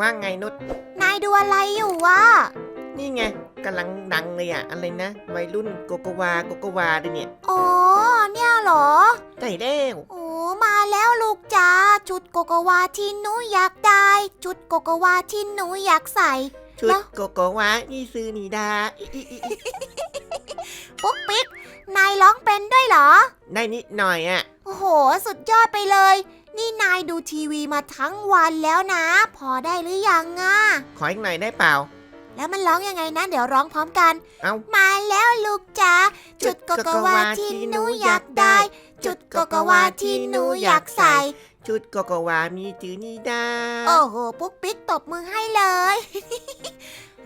ว่าไงนุชนายดูอะไรอยู่วะ นี่ไงกำลังดังเลยอะอะไรนะ วัยรุ่นโกโกวาโกโกวาด้วยเนี่ยอ๋อ เนี่ยเหรอ ใช่แล้วโอ้มาแล้วลูกจ้าชุดโกโกวาที่หนูอยากได้ ชุดโกโกวาที่หนูอยากใส่ ชุดแล้ว โกโกวานี่ซื้อนีดาอิอิอิอิปุ๊กปิ๊กนายร้องเป็นด้วยเหรอ ได้นิดหน่อยอะโอ้โห สุดยอดไปเลย นี่นายดูทีวีมาทั้งวันแล้วนะ พอได้หรือยังอะขออีกหน่อยได้เปล่า แล้วมันร้องยังไงนะ เดี๋ยวร้องพร้อมกัน เอ้า มาแล้วลูกจ๋าจุดโกโกวาที่หนูอยากได้ จุดโกโกวาที่หนูอยากใส่ ชุดโกโกวามีจือนีดาโอ้โหปุ๊กปิ๊กตบมือให้เลย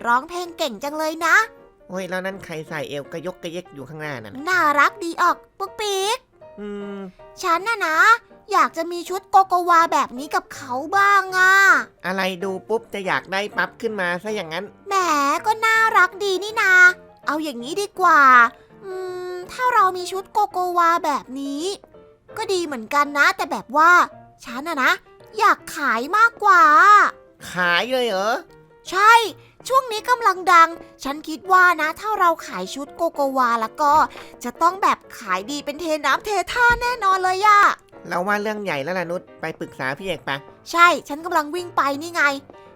ร้องเพลงเก่งจังเลยนะ โอ้ยแล้วนั่นใครใส่เอวกระยกกระเยกอยู่ข้างหน้านั่นน่ะน่ารักดีออกปุ๊กปิ๊ก อืม ฉันน่ะนะ อยากจะมีชุดโกโกวาแบบนี้กับเขาบ้างอะอะไรดูปุ๊บจะอยากได้ปั๊บขึ้นมาซะอย่างนั้น แหมก็น่ารักดีนี่นา เอาอย่างนี้ดีกว่า อืม ถ้าเรามีชุดโกโกวาแบบนี้ ก็ดีเหมือนกันนะ แต่แบบว่าฉันอะนะ อยากขายมากกว่า ขายเลยเหรอ ใช่ ช่วงนี้กำลังดัง ฉันคิดว่านะ ถ้าเราขายชุดโกโกวาแล้วก็ จะต้องแบบขายดีเป็นเทน้ำเทท่าแน่นอนเลยอะ เราว่าเรื่องใหญ่แล้วล่ะนุชไปปรึกษาพี่เอกปะใช่ ฉันกำลังวิ่งไปนี่ไง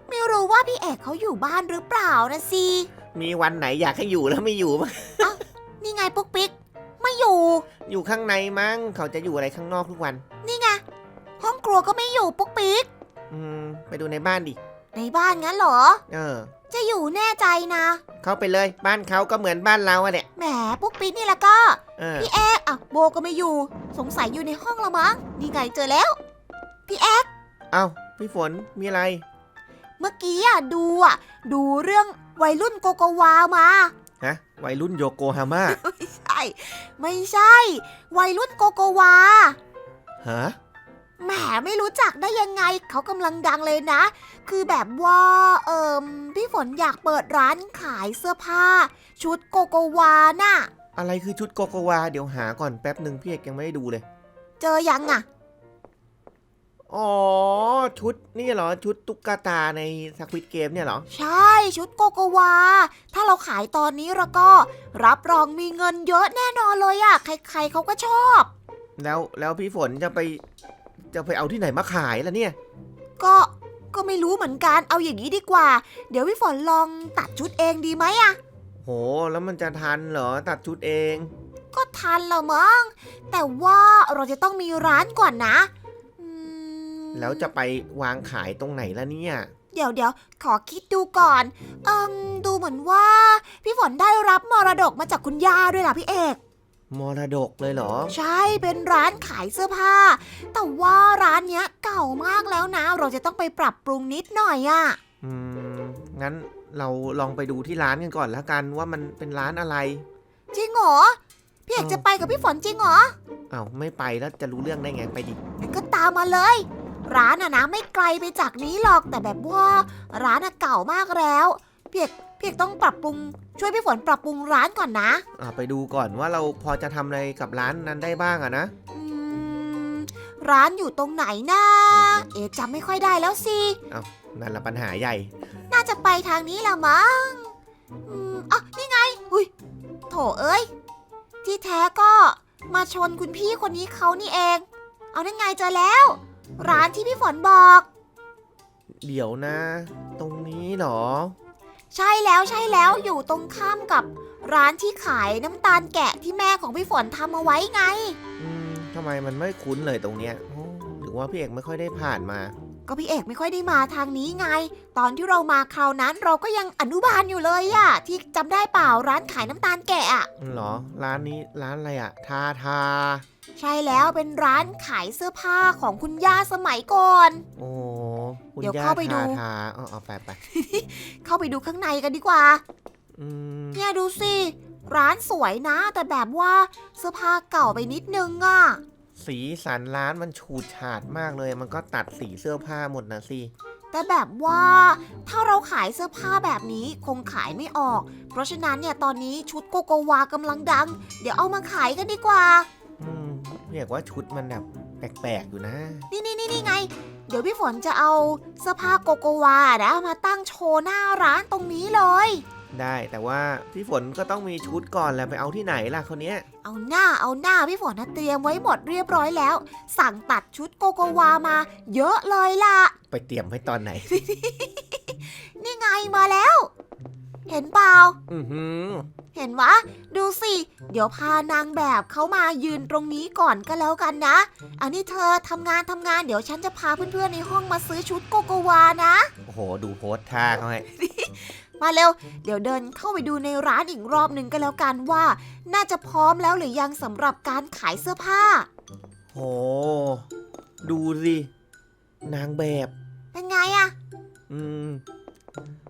ไม่รู้ว่าพี่เอกเขาอยู่บ้านหรือเปล่านะสิมีวันไหนอยากให้อยู่แล้วไม่อยู่มั้งนี่ไงปุ๊กปิ๊กไม่อยู่ อยู่ข้างในมั้งเขาจะอยู่อะไรข้างนอกทุกวัน นี่ไงห้องครัวก็ไม่อยู่ปุ๊กปิ๊กอืมไปดูในบ้านดิ ในบ้านงั้นเหรอ เออ จะอยู่แน่ใจนะ เข้าไปเลยบ้านเขาก็เหมือนบ้านเราอะเนี่ยแหมปุ๊กปิ๊กนี่แล้วก็ เออพี่เอกอะโบก็ไม่อยู่ สงสัยอยู่ในห้องละมั้ง นี่ไงเจอแล้ว พี่เอกเอ้าพี่ฝนมีอะไร เมื่อกี้อะดูอะดูเรื่องวัยรุ่นโกโกวามา ฮะ วัยรุ่นโยโกฮาม่า ไม่ใช่ ไม่ใช่ วัยรุ่นโกโกวา ฮะ แหมไม่รู้จักได้ยังไง เขากำลังดังเลยนะ คือแบบว่าเอิมพี่ฝนอยากเปิดร้านขายเสื้อผ้า ชุดโกโกวาน่ะ อะไรคือชุดโกโกวา เดี๋ยวหาก่อนแป๊บหนึ่งพี่เอกยังไม่ได้ดูเลย เจอยังอะ อ๋อ ชุดนี่เหรอ ชุดตุ๊กตาในสควิตเกมเนี่ยเหรอ ใช่ชุดโกโกวา ถ้าเราขายตอนนี้แล้วก็รับรองมีเงินเยอะแน่นอนเลยอะใครๆเขาก็ชอบ แล้วแล้วพี่ฝนจะไป จะไปเอาที่ไหนมาขายล่ะเนี่ย ก็ก็ไม่รู้เหมือนกันเอาอย่างนี้ดีกว่า เดี๋ยวพี่ฝนลองตัดชุดเองดีไหมอะโห แล้วมันจะทันเหรอตัดชุดเอง ก็ทันละมั้งแต่ว่าเราจะต้องมีร้านก่อนนะอืมแล้วจะไปวางขายตรงไหนล่ะเนี่ย เดี๋ยวเดี๋ยวขอคิดดูก่อนเอืมดูเหมือนว่า พี่ฝนได้รับมรดกมาจากคุณย่าด้วยล่ะพี่เอก มรดกเลยเหรอ ใช่เป็นร้านขายเสื้อผ้า แต่ว่าร้านเนี้ยเก่ามากแล้วนะ เราจะต้องไปปรับปรุงนิดหน่อยอะอืม งั้นเราลองไปดูที่ร้านกันก่อนแล้วกันว่ามันเป็นร้านอะไร จริงเหรอพี่เอกเออจะไปกับพี่ฝนจริงเหรออ้าวไม่ไปแล้วจะรู้เรื่องได้ไงไปดิ งั้นก็ตามมาเลย ร้านอะนะไม่ไกลไปจากนี้หรอกแต่แบบว่าร้านอะเก่ามากแล้วพี่เอก พี่เอกต้องปรับปรุง ช่วยพี่ฝนปรับปรุงร้านก่อนนะอ่าไปดูก่อนว่าเราพอจะทำอะไรกับร้านนั้นได้บ้างอะนะ อืมร้านอยู่ตรงไหนนะเอะจำไม่ค่อยได้แล้วสิ นั่นละปัญหาใหญ่ น่าจะไปทางนี้ละมั้งอืมอะนี่ไง อุ้ย โถเอ้ย ที่แท้ก็มาชนคุณพี่คนนี้เขานี่เอง เอานั่นไงเจอแล้ว ร้านที่พี่ฝนบอก เดี๋ยวนะ ตรงนี้เหรอ ใช่แล้วใช่แล้วอยู่ตรงข้ามกับร้านที่ขายน้ำตาลแกะที่แม่ของพี่ฝนทำเอาไว้ไง อืมทำไมมันไม่คุ้นเลยตรงเนี้ยโอ้หรือว่าพี่เอกไม่ค่อยได้ผ่านมา ก็พี่เอกไม่ค่อยได้มาทางนี้ไง ตอนที่เรามาคราวนั้นเราก็ยังอนุบาลอยู่เลยอะที่จำได้เปล่าร้านขายน้ำตาลแกะอะเหรอ ร้านนี้ร้านอะไรอะทาทา ใช่แล้วเป็นร้านขายเสื้อผ้าของคุณย่าสมัยก่อน โอ้ คุณเดี๋ยวย่าเข้าไปดู ทาทาเอาเอาไปไปเข้าไปดูข้างในกันดีกว่า อืมเนี่ยดูสิ ร้านสวยนะ แต่แบบว่าเสื้อผ้าเก่าไปนิดนึงอะสีสันร้านมันฉูดฉาดมากเลย มันก็ตัดสีเสื้อผ้าหมดนะสิ แต่แบบว่าถ้าเราขายเสื้อผ้าแบบนี้คงขายไม่ออก เพราะฉะนั้นเนี่ยตอนนี้ชุดโกโกวากำลังดัง เดี๋ยวเอามาขายกันดีกว่า อืมพี่เอกว่าชุดมันแบบแปลกๆอยู่นะ นี่นี่นี่นี่ไง เดี๋ยวพี่ฝนจะเอาเสื้อผ้าโกโกวานะมาตั้งโชว์หน้าร้านตรงนี้เลย ได้แต่ว่าพี่ฝนก็ต้องมีชุดก่อนแหละไปเอาที่ไหนล่ะคนเนี้ย เอาหน้าเอาหน้าพี่ฝนนะเตรียมไว้หมดเรียบร้อยแล้ว สั่งตัดชุดโกโกวามา เยอะเลยล่ะ ไปเตรียมไว้ตอนไหน นี่ไงมาแล้ว เห็นเปล่า อือหือ เห็นวะ ดูสิ เดี๋ยวพานางแบบเขามายืนตรงนี้ก่อนก็แล้วกันนะ อันนี้เธอทำงานทำงานเดี๋ยวฉันจะพาเพื่อนๆในห้องมาซื้อชุดโกโกวานะ โอ้โห ดูโพสท่าเขาให้มาเร็ว เดี๋ยวเดินเข้าไปดูในร้านอีกรอบหนึ่งก็แล้วกันว่า น่าจะพร้อมแล้วหรือยังสำหรับการขายเสื้อผ้า โห ดูสิ นางแบบ เป็นไงอะอืม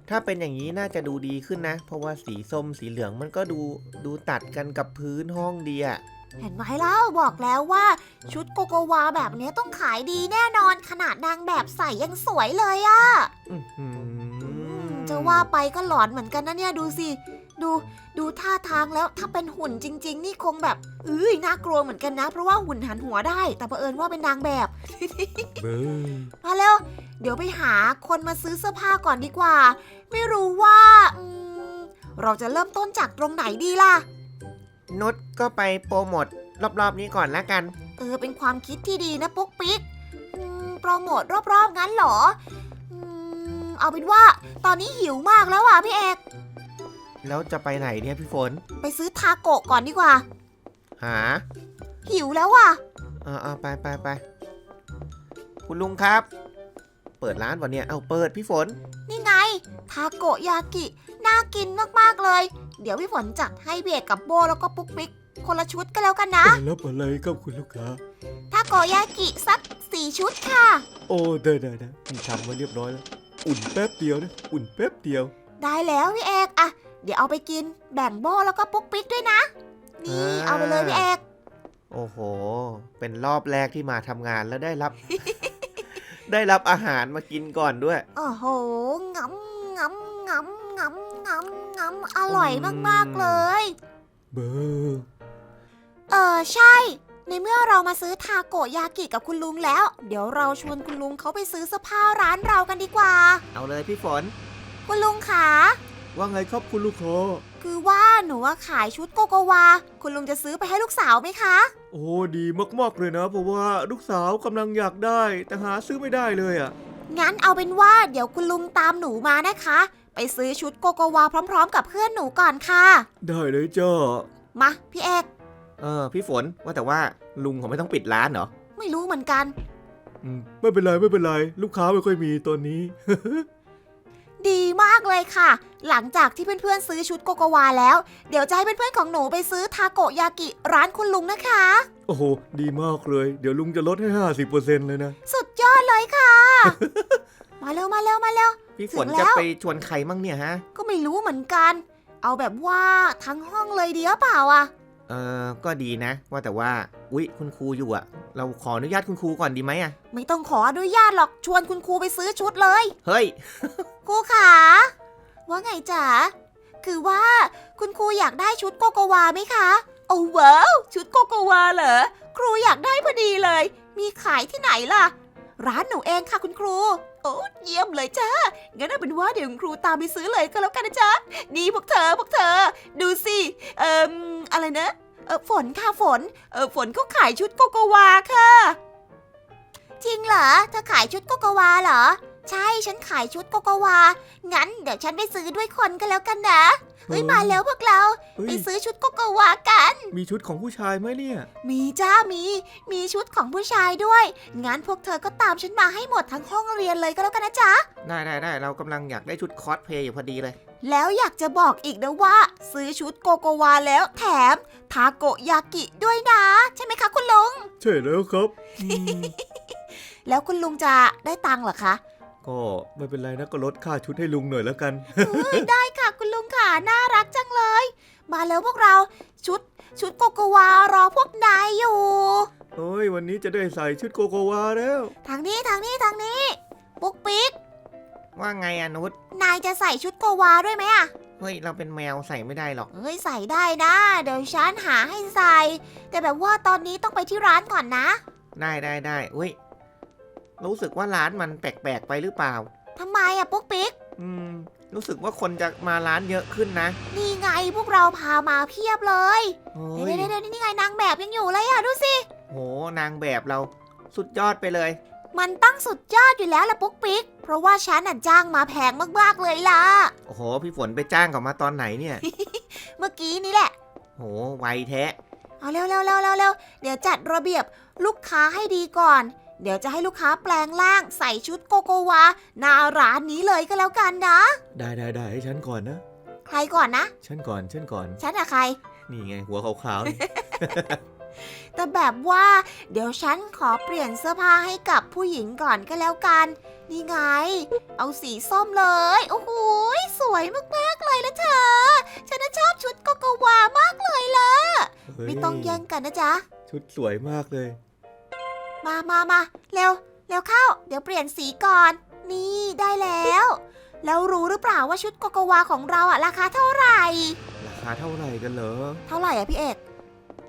ถ้าเป็นอย่างนี้น่าจะดูดีขึ้นนะ เพราะว่าสีส้มสีเหลืองมันก็ดูดูตัดกันกับพื้นห้องดีอะเห็นไหมเล่าบอกแล้วว่า ชุดโกโกวาแบบนี้ต้องขายดีแน่นอนขนาดนางแบบใส่ยังสวยเลยอะอื้อหือจะว่าไปก็หลอนเหมือนกันนะเนี่ยดูสิ ดูดูท่าทางแล้วถ้าเป็นหุ่นจริง ๆ นี่คงแบบเอ้ยน่ากลัวเหมือนกันนะ เพราะว่าหุ่นหันหัวได้ แต่เผอิญว่าเป็นนางแบบเบ้อมาเร็วเดี๋ยวไปหาคนมาซื้อเสื้อผ้าก่อนดีกว่า ไม่รู้ว่าอืมเราจะเริ่มต้นจากตรงไหนดีล่ะ นุชก็ไปโปรโมทรอบๆนี้ก่อนละกัน เออเป็นความคิดที่ดีนะปุ๊กปิ๊กอืมโปรโมทรอบๆงั้นเหรออืมเอาเป็นว่า ตอนนี้หิวมากแล้วอะพี่เอก แล้วจะไปไหนเนี่ยพี่ฝนไปซื้อทาโกะก่อนดีกว่า หาหิวแล้วอะเออเอาไปไปไปคุณลุงครับ เปิดร้านวันเนี้ยเอาเปิดพี่ฝน นี่ไง ทาโกยากิ น่ากินมากๆเลย เดี๋ยวพี่ฝนจัดให้เบกกับโบแล้วก็ปุ๊กปิ๊ก คนละชุดก็แล้วกันนะรับอะไรครับคุณลูกค้า ทาโกยากิสักสี่ชุดค่ะ โอ้ได้ได้ได้มีทำมาเรียบร้อยแล้ว อุ่นแป๊บเดียวนะ อุ่นแป๊บเดียว ได้แล้วพี่เอกอะ เดี๋ยวเอาไปกินแบ่งโบแล้วก็ปุ๊กปิ๊กด้วยนะ นี่อ่าเอาไปเลยพี่เอกโอ้โห เป็นรอบแรกที่มาทำงานแล้วได้รับ ได้รับอาหารมากินก่อนด้วย โอ้โหงำงำงำงำงำงำอร่อยมากๆเลยเบอร์เออใช่ ในเมื่อเรามาซื้อทาโกยากิกับคุณลุงแล้ว เดี๋ยวเราชวนคุณลุงเขาไปซื้อเสื้อผ้าร้านเรากันดีกว่า เอาเลยพี่ฝน คุณลุงขา ว่าไงครับคุณลูกค้าคือว่าหนูว่าขายชุดโกโกวา คุณลุงจะซื้อไปให้ลูกสาวไหมคะ โอ้ดีมากๆเลยนะเพราะว่าลูกสาวกำลังอยากได้ แต่หาซื้อไม่ได้เลยอะ งั้นเอาเป็นว่าเดี๋ยวคุณลุงตามหนูมานะคะ ไปซื้อชุดโกโกวาพร้อม ๆ กับเพื่อนหนูก่อนค่ะ ได้เลยจ้ามาพี่เอก เออพี่ฝนว่าแต่ว่าลุงเขาไม่ต้องปิดร้านเหรอ ไม่รู้เหมือนกัน อืมไม่เป็นไรไม่เป็นไร ลูกค้าไม่ค่อยมีตอนนี้ ดีมากเลยค่ะ หลังจากที่เพื่อนๆซื้อชุดโกโกวาแล้ว เดี๋ยวจะให้เพื่อนๆของหนูไปซื้อทาโกยากิร้านคุณลุงนะคะ โอ้โห ดีมากเลย เดี๋ยวลุงจะลดให้50%เลยนะ สุดยอดเลยค่ะ มาเร็วมาเร็วมาเร็ว พี่ฝนถึงแล้ว จะไปชวนใครมั่งเนี่ยฮะ ก็ไม่รู้เหมือนกัน เอาแบบว่าทั้งห้องเลยดีหรือเปล่าอะ เออก็ดีนะ ว่าแต่ว่า อุ๊ย คุณครูอยู่อะเราขออนุญาตคุณครูก่อนดีไหมอะไม่ต้องขออนุญาตหรอก ชวนคุณครูไปซื้อชุดเลย เฮ้ย ครูขาว่าไงจ๋า คือว่าคุณครูอยากได้ชุดโกโกวาไหมคะ โอ้ว้าวชุดโกโกวาเหรอ ครูอยากได้พอดีเลย มีขายที่ไหนล่ะ ร้านหนูเองค่ะคุณครูโอ้เยี่ยมเลยจ้า งั้นเอาเป็นว่าเดี๋ยวครูตามไปซื้อเลยก็แล้วกันนะจ๊ะ นี่พวกเธอพวกเธอ ดูสิ เอ่มอะไรนะเออฝนค่ะฝน เออฝนก็ขายชุดโกโกวาค่ะ จริงเหรอ เธอขายชุดโกโกวาเหรอ ใช่ฉันขายชุดโกโกวา งั้นเดี๋ยวฉันไปซื้อด้วยคนก็แล้วกันนะเฮ้ยเฮ้ยมาแล้วพวกเรา เฮ้ไปยซื้อชุดโกโกวากัน มีชุดของผู้ชายไหมเนี่ย มีจ้ามี มีชุดของผู้ชายด้วย งั้นพวกเธอก็ตามฉันมาให้หมดทั้งห้องเรียนเลยก็แล้วกันนะจ๊ะ ได้ได้ได้เรากำลังอยากได้ชุดคอสเพลย์อยู่พอดีเลย แล้วอยากจะบอกอีกนะว่า ซื้อชุดโกโกวาแล้วแถมทาโกยากิด้วยนะ ใช่ไหมคะคุณลุง ใช่แล้วครับอืมแล้วคุณลุงจะได้ตังค์เหรอคะ ก็ไม่เป็นไรนะก็ลดค่าชุดให้ลุงหน่อยแล้วกันเอ้ยได้ค่ะคุณลุงค่ะน่ารักจังเลย มาแล้วพวกเราชุดชุดโกโกวารอพวกนายอยู่โอ้ยวันนี้จะได้ใส่ชุดโกโกวาแล้ว ทางนี้ทางนี้ทางนี้ปุ๊กปิ๊กว่าไงอะนุชนายจะใส่ชุดโกวาด้วยไหมอะเฮ้ยเราเป็นแมวใส่ไม่ได้หรอกเฮ้ยใส่ได้นะเดี๋ยวฉันหาให้ใส่ แต่แบบว่าตอนนี้ต้องไปที่ร้านก่อนนะ ได้ได้ได้อุ้ย รู้สึกว่าร้านมันแปลกๆไปหรือเปล่า ทำไมอะปุ๊กปิ๊ก อืม รู้สึกว่าคนจะมาร้านเยอะขึ้นนะนี่ไงพวกเราพามาเพียบเลยโอ้เดี๋ยยวเดี๋ยวนี่ไงนางแบบยังอยู่เลยอะดูสิ โหนางแบบเราสุดยอดไปเลย มันตั้งสุดยอดอยู่แล้วล่ะปุ๊กปิ๊ก เพราะว่าฉันน่ะจ้างมาแพงมากๆเลยล่ะ โอ้โห พี่ฝนไปจ้างเขามาตอนไหนเนี่ย เมื่อกี้นี่แหละ โหไวแท้ เอาเร็วเร็วเร็วเร็วเร็วเดี๋ยวจัดระเบียบลูกค้าให้ดีก่อน เดี๋ยวจะให้ลูกค้าแปลงร่างใส่ชุดโกโกวาหน้าร้านนี้เลยก็แล้วกันนะ ได้ได้ได้ให้ฉันก่อนนะ ใครก่อนนะ ฉันก่อนฉันก่อน ฉันอะใคร นี่ไงหัวขาวๆนี่ แต่แบบว่า เดี๋ยวฉันขอเปลี่ยนเสื้อผ้าให้กับผู้หญิงก่อนก็แล้วกัน นี่ไง เอาสีส้มเลย โอ้โหสวยมากๆเลยละเธอ ฉันน่ะชอบชุดโกโกวามากเลยล่ะ เฮ้ยไม่ต้องแย่งกันนะจ๊ะ ชุดสวยมากเลย มามามาเร็วเร็วเข้า เดี๋ยวเปลี่ยนสีก่อน นี่ได้แล้ว แล้วรู้หรือเปล่าว่าชุดโกโกวาของเราอะราคาเท่าไหร่ ราคาเท่าไหร่กันเหรอ เท่าไหร่อะพี่เอก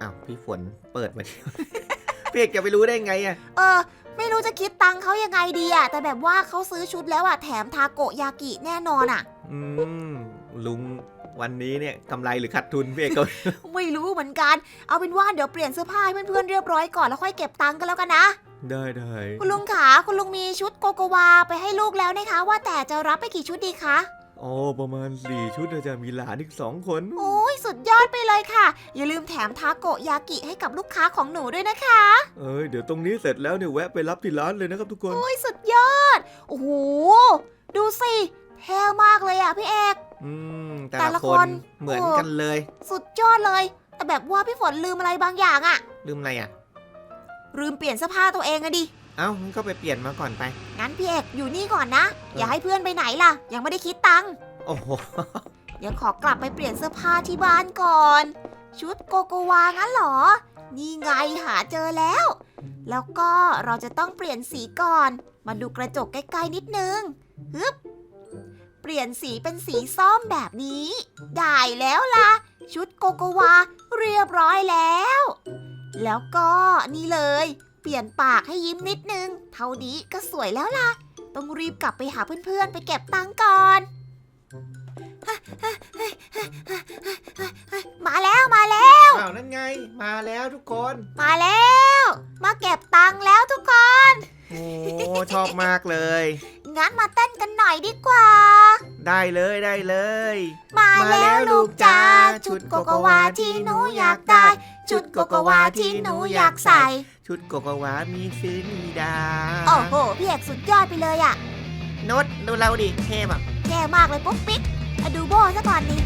อ้าวพี่ฝนเปิดมา พี่เอกจะไปรู้ได้ไงอะเออ ไม่รู้จะคิดตังค์เขายังไงดีอะแต่แบบว่าเขาซื้อชุดแล้วอะแถมทาโกยากิแน่นอนอะอืมลุง วันนี้เนี่ยกำไรหรือขาดทุนพี่เอกก็ไม่รู้เหมือนกัน เอาเป็นว่าเดี๋ยวเปลี่ยนเสื้อผ้าให้เพื่อนๆเรียบร้อยก่อนแล้วค่อยเก็บตังค์กันแล้วกันนะ ได้ได้คุณลุงขาคุณลุงมีชุดโกโกวาไปให้ลูกแล้วนะคะ ว่าแต่จะรับไปกี่ชุดดีคะอ๋อประมาณสี่ชุดอาจารย์มีหลานอีกสองคน โอ้ยสุดยอดไปเลยค่ะ อย่าลืมแถมทาโกยากิให้กับลูกค้าของหนูด้วยนะคะ เอ้ยเดี๋ยวตรงนี้เสร็จแล้วเนี่ยแวะไปรับที่ร้านเลยนะครับทุกคน โอ้ยสุดยอด โอ้โหดูสิ เท่มากเลยอะพี่เอก อืมแต่แต่ละละคคนนเหมือนโอ้ กันเลย สุดยอดเลย แต่แบบว่าพี่ฝนลืมอะไรบางอย่างอะลืมอะไรอะ ลืมเปลี่ยนเสื้อผ้าตัวเองอะดิ เอ้างั้นก็ไปเปลี่ยนมาก่อนไป งั้นพี่เอกอยู่นี่ก่อนนะ อย่าให้เพื่อนไปไหนล่ะ ยังไม่ได้คิดตังค์โอ้โห เดี๋ยวขอกลับไปเปลี่ยนเสื้อผ้าที่บ้านก่อน ชุดโกโกวางั้นเหรอ นี่ไงหาเจอแล้ว แล้วก็เราจะต้องเปลี่ยนสีก่อน มาดูกระจกใกล้ๆนิดนึงฮึบเป ลี่ยนสีเป็นสีส้มแบบนี้ ได้แล้วล่ะ ชุดโกโกวาเรียบร้อยแล้ว แล้วก็นี่เลย เปลี่ยนปากให้ยิ้มนิดนึง เท่านี้ก็สวยแล้วล่ะ ต้องรีบกลับไปหาเพื่อนๆ ไปเก็บตังค์ก่อน มาแล้วมาแล้ว อ้าวนั่นไง มาแล้วทุกคนมาแล้ว มาเก็บตังค์แล้วทุกคน โอ้ชอบมากเลย งั้นมาเต้นกันหน่อยดีกว่า ได้เลยได้เลย มามาแล้แล้ววลูกจ้าลูกจ้าชุดโกโกวาที่หนูอยากได้ ชุดโกโกวาที่หนูอยากใส่ ชุดโกโกวามีซื้อมีดาโอ้โหพี่เอกสุดยอดไปเลยอะโนดดูเราดิเท่แบบแย่มากเลยปุ๊กปิ๊กมาดูโบซะก่อนดิ